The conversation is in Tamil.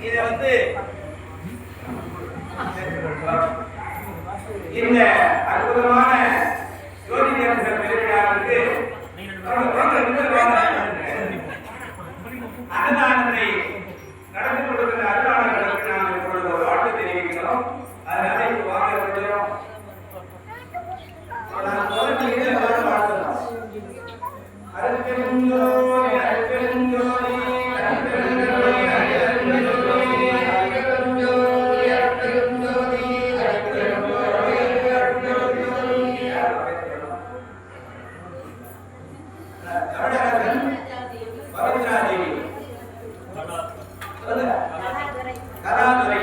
இது வந்து இந்த அற்புதமான ஜோதி தேவர்கள் பெருமையாளருக்கு கலாதுரை